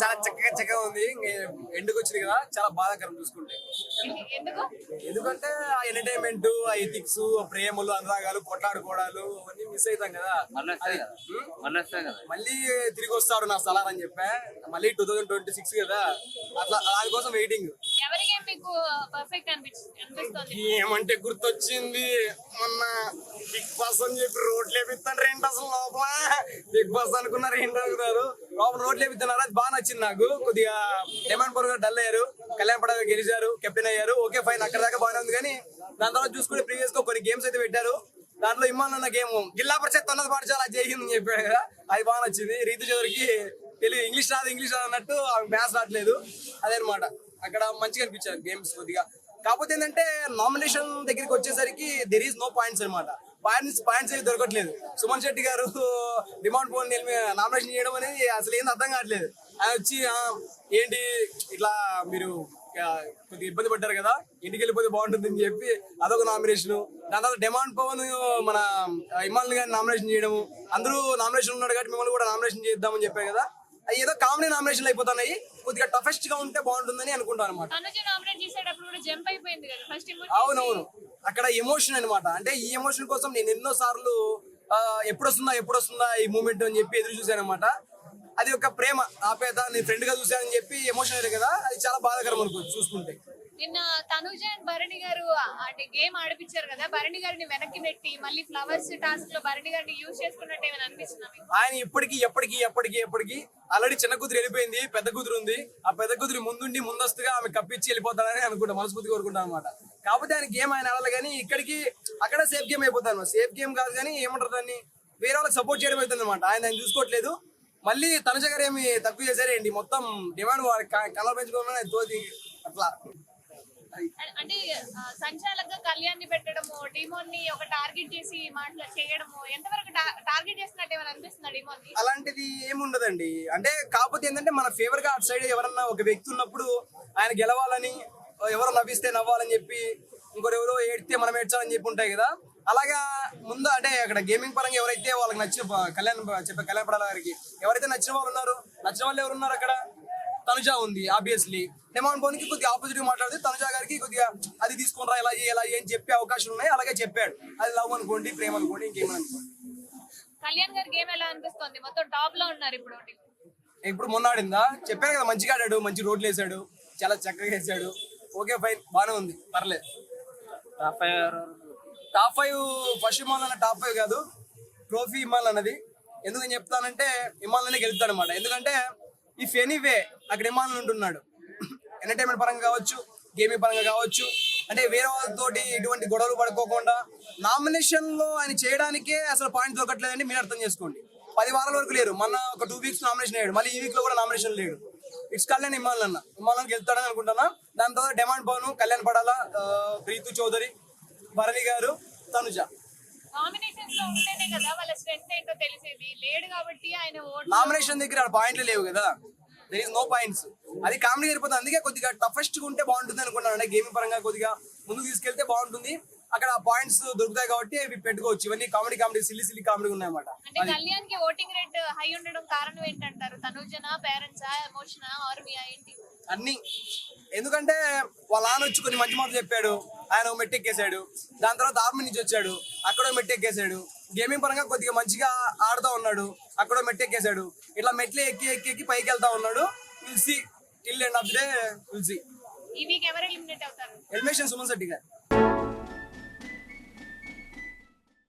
చాలా చక్కగా చక్కగా ఉంది. ఎండుకు వచ్చింది కదా. చాలా బాధాకరం చూసుకుంటే. ఎందుకు? ఎందుకంటే ఆ ఎంటర్టైన్మెంట్ ఆ ఎథిక్స్ ప్రేమలు అనురాగాలు కొట్లాడుకోవడాలు అవన్నీ మిస్ అవుతాం కదా. మళ్ళీ తిరిగి వస్తాడు నా స్థలాలు అని చెప్పా. మళ్ళీ టూ థౌజండ్ ట్వంటీ సిక్స్ కదా. అట్లా దానికోసం వెయిటింగ్ ఏమంటే గుర్తొచ్చింది మొన్న బిగ్ బాస్ అని చెప్పి రోడ్ లేపిస్తాను రెండు అసలు లోపల? బిగ్ బాస్ అనుకున్నారు ఏంటి అనుకున్నారు లోపల రోడ్ లేపిస్తున్నారు అది బాగా నచ్చింది నాకు. కొద్దిగా డిమాండ్ గారు డల్ అయ్యారు. కళ్యాణ్ పడగ గెలిచారు కెప్టెన్ అయ్యారు. ఓకే ఫైన్ అక్కడ దాకా బాగానే ఉంది కానీ దాని తర్వాత చూసుకుంటే ప్రీవియస్గా కొన్ని గేమ్స్ అయితే పెట్టారు. దాంట్లో ఇమ్మాన్ అన్న గేమ్ జిల్లా పరిషత్ ఉన్నది పాఠశాల జయిందని చెప్పాడు కదా. అది బాగా నచ్చింది. రీతు చౌదరికి తెలియదు ఇంగ్లీష్ రాదు ఇంగ్లీష్ రాదు అన్నట్టు ఆమె మ్యాథ్స్ రావట్లేదు. అదనమాట. అక్కడ మంచిగా అనిపించారు గేమ్స్ కొద్దిగా. కాకపోతే ఏంటంటే నామినేషన్ దగ్గరికి వచ్చేసరికి దెర్ ఈస్ నో పాయింట్స్ అనమాట పాయింట్స్ పాయింట్స్ ఏవి దొరకట్లేదు. సుమన్ శెట్టి గారు డిమాండ్ ఫోన్ నామినేషన్ చేయడం అనేది అసలు ఏంది అర్థం కావట్లేదు. ఆయన వచ్చి ఏంటి ఇట్లా మీరు కొద్దిగా ఇబ్బంది పడ్డారు కదా ఇంటికి వెళ్ళిపోతే బాగుంటుంది అని చెప్పి అదొక నామినేషన్. దాని తర్వాత డిమాండ్ పవన్ మన ఇమాన్ గారిని నామినేషన్ చేయడము. అందరూ నామినేషన్ ఉన్నాడు కాబట్టి మిమ్మల్ని కూడా నామినేషన్ చేద్దామని చెప్పారు కదా. ఏదో కామెడీ నామినేషన్లు అయిపోతున్నాయి. కొద్దిగా టఫెస్ట్గా ఉంటే బాగుంటుందని అనుకుంటాను అనమాట అవునవును. అక్కడ ఎమోషన్ అన్నమాట. అంటే ఈ ఎమోషన్ కోసం నేను ఎన్నో సార్లు ఎప్పుడు వస్తుందా ఎప్పుడు వస్తుందా ఈ మూమెంట్ అని చెప్పి ఎదురు చూశాను అనమాట అది ఒక ప్రేమ ఆపేత నేను ఫ్రెండ్గా చూశానని చెప్పి ఎమోషన్ అయ్యారు కదా. అది చాలా బాధాకరం అనుకోవచ్చు చూసుకుంటే. నిన్న తనుజ అండ్ భరణి గారు అంటే గేమ్ ఆడిపించారు కదా భరణి గారిని వెనక్కి నెట్టి మళ్ళీ ఫ్లవర్స్ టాస్క్లో భరణి గారిని యూజ్ చేసుకున్నట్టు ఏమైనా అనిపిస్తున్నా మీకు? ఆయన ఇప్పటికి ఎప్పటికి ఎప్పటికి ఎప్పటికి ఆల్రెడీ చిన్న కూతురు వెళ్ళిపోయింది పెద్ద కూతురు ఉంది. ఆ పెద్ద కూతురు ముందుండి ముందస్తుగా ఆమె కప్పించి వెళ్ళిపోతాడని అనుకుంటా మనస్ఫూర్తి కోరుకుంటాను అనమాట కాకపోతే ఆయన గేమ్ ఆయన ఆడాలి కానీ ఇక్కడికి అక్కడ సేఫ్ గేమ్ అయిపోతాను. సేఫ్ గేమ్ కాదు కానీ ఏమంటారు దాన్ని? వేరే వాళ్ళకి సపోర్ట్ చేయడం అవుతుంది అనమాట ఆయన ఆయన చూసుకోవట్లేదు. మళ్ళీ తనుజ గారు ఏమి తక్కువ చేశారేంటి? మొత్తం డిమాండ్ కలర్ పెంచుకోవాలని తోది అట్లా. అంటే ఆ, కళ్యాణ్ పెట్టడము డిమోన్ని ఒక టార్గెట్ చేసి మాట్లా చేయడము ఎంతవరకు టార్గెట్ చేస్తున్నట్టు ఏమైనా అనిపిస్తుందా డిమోన్ అలాంటిది ఏముండదండి. అంటే కాకపోతే ఏంటంటే మన ఫేవర్గా అటు సైడ్ ఎవరన్నా ఒక వ్యక్తి ఉన్నప్పుడు ఆయన గెలవాలని ఎవరు నవ్విస్తే నవ్వాలని చెప్పి ఇంకోరెవరో ఏడితే మనం ఏడ్చాలని చెప్పి ఉంటాయి కదా. అలాగా ముందు అంటే అక్కడ గేమింగ్ పరంగా ఎవరైతే వాళ్ళకి నచ్చిన కళ్యాణ్ చెప్పే కళ్యాణ్ పడాల గారికి ఎవరైతే నచ్చిన వాళ్ళు ఉన్నారు నచ్చిన వాళ్ళు ఎవరు ఉన్నారు అక్కడ? తనుజ ఉంది ఆబ్వియస్లీ డిమాండ్ పోనికి కొద్దిగా ఆపోజిట్ మాట్లాడితే తనుజ గారికి కొద్దిగా అది తీసుకుని రా ఇలా ఇలా అని చెప్పే అవకాశం ఉన్నాయి. అలాగే చెప్పాడు. అది లవ్ అనుకోండి ప్రేమ అనుకోండి ఇంకేమని అనుకోండి. కళ్యాణ్ గారి గేమ్ ఎలా అనిపిస్తుంది? మొత్తం టాప్లో ఉన్నారు ఇప్పుడు ఇప్పుడు మొన్న ఆడిందా చెప్పాను కదా మంచిగా ఆడాడు మంచి రోడ్లు వేసాడు చాలా చక్కగా వేసాడు ఓకే ఫైన్ బాగానే ఉంది పర్లేదు. Top five? Top five first ఇమాల్ అన్న టాప్ ఫైవ్ కాదు ట్రోఫీ ఇమాల్ అన్నది. ఎందుకని చెప్తానంటే ఇమాల్ అనే గెలుస్తాడు అనమాట ఎందుకంటే ఇఫ్ ఎనీవే అక్కడ ఇమాల్ ఉంటున్నాడు. ఎంటర్టైన్మెంట్ పరంగా కావచ్చు గేమింగ్ పరంగా కావచ్చు అంటే వేరే వాళ్ళతోటి ఎటువంటి గొడవలు పడుకోకుండా నామినేషన్లో ఆయన చేయడానికే అసలు పాయింట్ దొరకట్లేదని మీరు అర్థం చేసుకోండి. పది వారాల వరకు లేరు. మన ఒక టూ వీక్స్ నామినేషన్ అయ్యాడు. మళ్ళీ ఈ వీక్లో కూడా నామినేషన్ లేడు. ఇట్స్ కళ్యాణ్ ఇమాల్ అన్న. ఇమాల్ వెళ్తాడని అనుకుంటున్నా. దాని తర్వాత డిమాండ్ పవన్ కళ్యాణ్ పడాల ప్రీతు చౌదరి భరణి గారు తనుజ. నామినేషన్స్లో ఉంటేనే కదా వాళ్ళ స్ట్రెంత్ ఏంటో తెలిసేది. లేడు కాబట్టి ఆయన ఓట్ నామినేషన్ దగ్గర పాయింట్లు లేవు కదా. దర్ ఇస్ నో పాయింట్స్ అది కామెడీ సరిపోతుంది అందుకే కొద్దిగా టఫెస్ట్ ఉంటే బాగుంటుంది అనుకుంటాను అంటే గేమింగ్ పరంగా కొద్దిగా ముందుకు తీసుకెళ్తే బాగుంటుంది. అక్కడ పాయింట్స్ దొరుకుతాయి కాబట్టి ఇవి పెట్టుకోవచ్చు. ఇవన్నీ comedy comedy silly silly comedy ఉన్నాయన్నమాట. అంటే కళ్యాణ్కి ఓటింగ్ రేట్ హై ఉండడం కారణం ఏంటంటారు? తనుజనా పేరెంట్సా ఎమోషనా ఆర్మీయా ఏంటి? అన్ని. ఎందుకంటే వాళ్ళ నాన్న వచ్చి కొన్ని మంచి మాటలు చెప్పాడు. ఆయన ఒక మెట్టు ఎక్కేశాడు దాని తర్వాత ఆర్మీ నుంచి వచ్చాడు. అక్కడ ఒక మెట్టు ఎక్కేశాడు గేమింగ్ పరంగా కొద్దిగా మంచిగా ఆడుతూ ఉన్నాడు. అక్కడ ఒక మెట్టు ఎక్కేశాడు ఇట్లా మెట్లు ఎక్కి ఎక్కి ఎక్కి పైకి వెళ్తా ఉన్నాడు. విల్సి టిల్ ఎండ్ ఆఫ్ డే విల్సి అవుతారు? ఎలిమినేషన్ సుమన్ శెట్టి గారు.